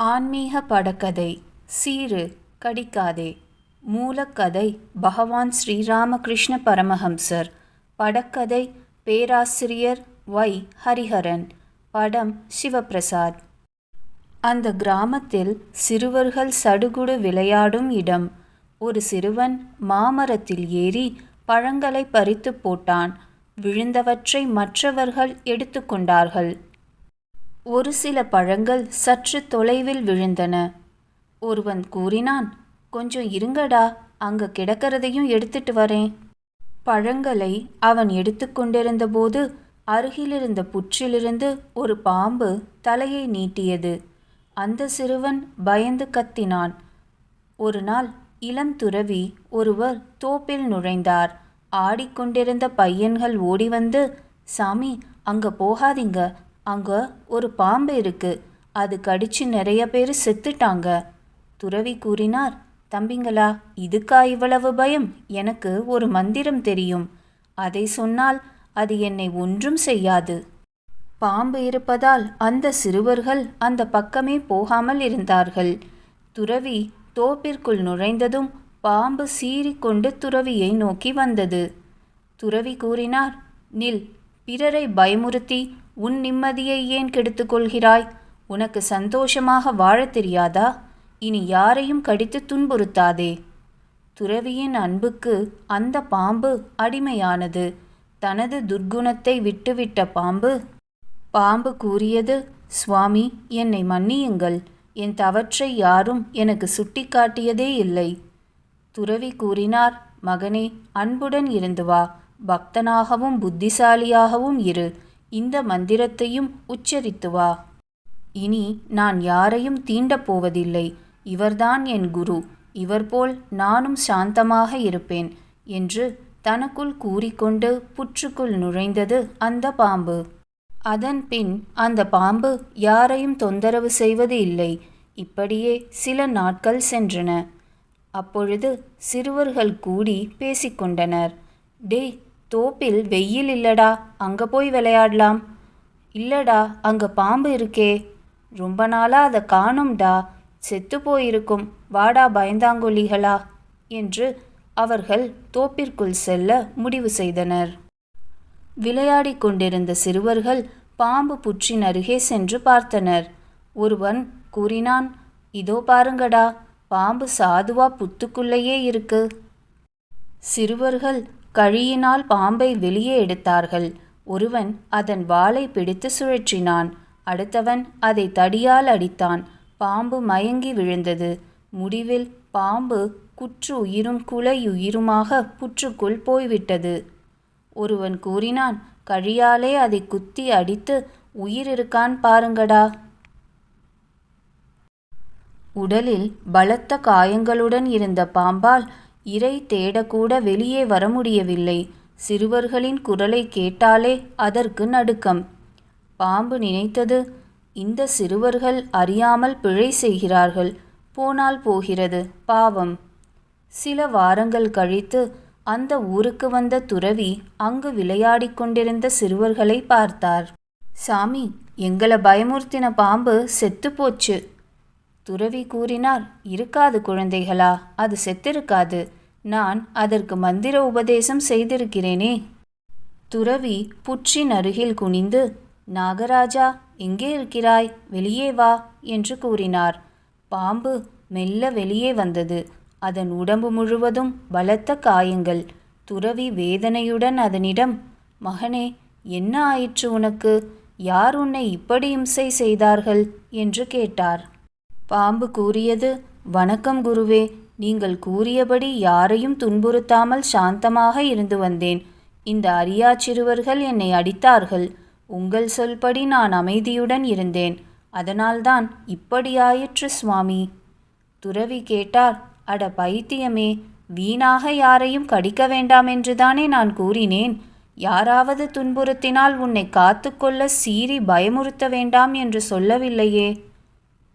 ஆன்மீக படக்கதை. சீரு கடிக்காதே. மூலக்கதை. பகவான் ஸ்ரீராமகிருஷ்ண பரமஹம்சர். படக்கதை. பேராசிரியர் ஒய் ஹரிஹரன். படம் சிவபிரசாத். அந்த கிராமத்தில் சிறுவர்கள் சடுகுடு விளையாடும் இடம். ஒரு சிறுவன் மாமரத்தில் ஏறி பழங்களை பறித்து போட்டான். விழுந்தவற்றை மற்றவர்கள் எடுத்துக்கொண்டார்கள் ஒரு சில பழங்கள் சற்று தொலைவில் விழுந்தன. ஒருவன் கூறினான் கொஞ்சம் இருங்கடா அங்க கிடக்கிறதையும் எடுத்துட்டு வரேன். பழங்களை அவன் எடுத்துக்கொண்டிருந்தபோது அருகிலிருந்த புற்றிலிருந்து ஒரு பாம்பு தலையை நீட்டியது. அந்த சிறுவன் பயந்து கத்தினான். ஒரு நாள் இளம் துறவி ஒருவர் தோப்பில் நுழைந்தார். ஆடிக்கொண்டிருந்த பையன்கள் ஓடி வந்து சாமி அங்க போகாதீங்க அங்கே ஒரு பாம்பு இருக்கு. அது கடிச்சு நிறைய பேர் செத்துட்டாங்க. துறவி கூறினார் தம்பிங்களா இதுக்கா இவ்வளவு பயம்? எனக்கு ஒரு மந்திரம் தெரியும். அதை சொன்னால் அது என்னை ஒன்றும் செய்யாது பாம்பு இருப்பதால் அந்த சிறுவர்கள் அந்த பக்கமே போகாமல் இருந்தார்கள். துறவி தோப்பிற்குள் நுழைந்ததும் பாம்பு சீறிக்கொண்டு துறவியை நோக்கி வந்தது. துறவி கூறினார் நில் பிறரை பயமுறுத்தி உன் நிம்மதியை ஏன் கெடுத்துக்கொள்கிறாய்? உனக்கு சந்தோஷமாக வாழத் தெரியாதா? இனி யாரையும் கடித்து துன்புறுத்தாதே. துறவியின் அன்புக்கு அந்த பாம்பு அடிமையானது. தனது துர்க்குணத்தை விட்டுவிட்ட பாம்பு. பாம்பு கூறியது சுவாமி என்னை மன்னியுங்கள். என் தவற்றை யாரும் எனக்கு சுட்டிக்காட்டியதே இல்லை துறவி கூறினார் மகனே அன்புடன் இருந்து வா. பக்தனாகவும் புத்திசாலியாகவும் இரு. இந்த மந்திரத்தையும் உச்சரித்து வா. இனி நான் யாரையும் தீண்டப் போவதில்லை. இவர்தான் என் குரு. இவர்போல் நானும் சாந்தமாக இருப்பேன் என்று தனக்குள் கூறிக்கொண்டு புற்றுக்குள் நுழைந்தது அந்த பாம்பு. அதன் பின் அந்த பாம்பு யாரையும் தொந்தரவு செய்வது இல்லை. இப்படியே சில நாட்கள் சென்றன. அப்பொழுது சிறுவர்கள் கூடி பேசிக்கொண்டனர். டேய் தோப்பில் வெயில் இல்லடா அங்க போய் விளையாடலாம். இல்லடா அங்க பாம்பு இருக்கே. ரொம்ப நாளா அதை காணும்டா செத்து போயிருக்கும். வாடா பயந்தாங்கொல்லிகளா என்று அவர்கள் தோப்பிற்குள் செல்ல முடிவு செய்தனர். விளையாடிக் கொண்டிருந்த சிறுவர்கள் பாம்பு புற்றின் அருகே சென்று பார்த்தனர். ஒருவன் கூறினான் இதோ பாருங்கடா பாம்பு சாதுவா புத்துக்குள்ளேயே இருக்கு. சிறுவர்கள் கழியினால் பாம்பை வெளியே எடுத்தார்கள். ஒருவன் அதன் வாளை பிடித்து சுழற்றினான். அடுத்தவன் அதை தடியால் அடித்தான். பாம்பு மயங்கி விழுந்தது. முடிவில் பாம்பு குற்று உயிரும் குலையுயிருமாக புற்றுக்குள் போய்விட்டது. ஒருவன் கூறினான் கழியாலே அதை குத்தி அடித்து உயிர் இருக்கான் பாருங்கடா. உடலில் பலத்த காயங்களுடன் இருந்த பாம்பால் இரை தேடக்கூட வெளியே வர முடியவில்லை சிறுவர்களின் குரலை கேட்டாலே அதற்கு நடுக்கம். பாம்பு நினைத்தது இந்த சிறுவர்கள் அறியாமல் பிழை செய்கிறார்கள். போனால் போகிறது. பாவம். சில வாரங்கள் கழித்து அந்த ஊருக்கு வந்த துறவி அங்கு விளையாடிக் கொண்டிருந்த சிறுவர்களை பார்த்தார். சாமி எங்களை பயமுறுத்தின பாம்பு செத்துப் போச்சு. துறவி கூறினார் இருக்காது குழந்தைகளா அது செத்திருக்காது. நான் அதற்கு மந்திர உபதேசம் செய்திருக்கிறேனே. துறவி புற்றின் அருகில் குனிந்து நாகராஜா எங்கே இருக்கிறாய்? வெளியே வா என்று கூறினார். பாம்பு மெல்ல வெளியே வந்தது. அதன் உடம்பு முழுவதும் பலத்த காயங்கள். துறவி வேதனையுடன் அதனிடம் மகனே என்ன ஆயிற்று உனக்கு? யார் உன்னை இப்படி இம்சை செய்தார்கள்? என்று கேட்டார். பாம்பு கூறியது வணக்கம் குருவே நீங்கள் கூறியபடி யாரையும் துன்புறுத்தாமல் சாந்தமாக இருந்து வந்தேன். இந்த அரியா சிறுவர்கள் என்னை அடித்தார்கள். உங்கள் சொல்படி நான் அமைதியுடன் இருந்தேன். அதனால்தான் இப்படியாயிற்று சுவாமி துறவி கேட்டார் அட பைத்தியமே வீணாக யாரையும் கடிக்க வேண்டாம் என்றுதானே நான் கூறினேன். யாராவது துன்புறுத்தினால் உன்னை காத்துக்கொள்ள சீறி பயமுறுத்த வேண்டாம் என்று சொல்லவில்லையே.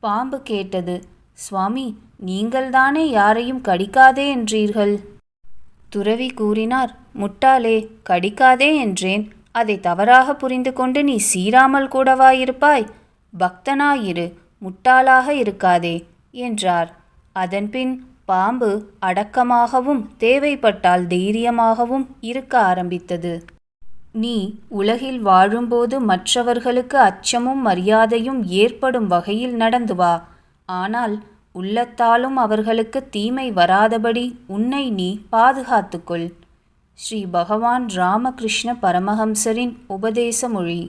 பாம்பு கேட்டது. சுவாமி நீங்கள்தானே யாரையும் கடிக்காதே என்றீர்கள்? துறவி கூறினார். முட்டாளே கடிக்காதே என்றேன். அதை தவறாக புரிந்து கொண்டு நீ சீராமல் கூடவாயிருப்பாய் பக்தனாயிரு முட்டாளாக இருக்காதே என்றார். அதன்பின் பாம்பு அடக்கமாகவும் தேவைப்பட்டால் தைரியமாகவும் இருக்க ஆரம்பித்தது. நீ உலகில் வாழும்போது மற்றவர்களுக்கு அச்சமும் மரியாதையும் ஏற்படும் வகையில் நடந்து வா. ஆனால் உள்ளத்தாலும் அவர்களுக்கு தீமை வராதபடி உன்னை நீ பாதுகாத்துக்கொள். ஸ்ரீ பகவான் ராமகிருஷ்ண பரமஹம்சரின் உபதேச மொழி.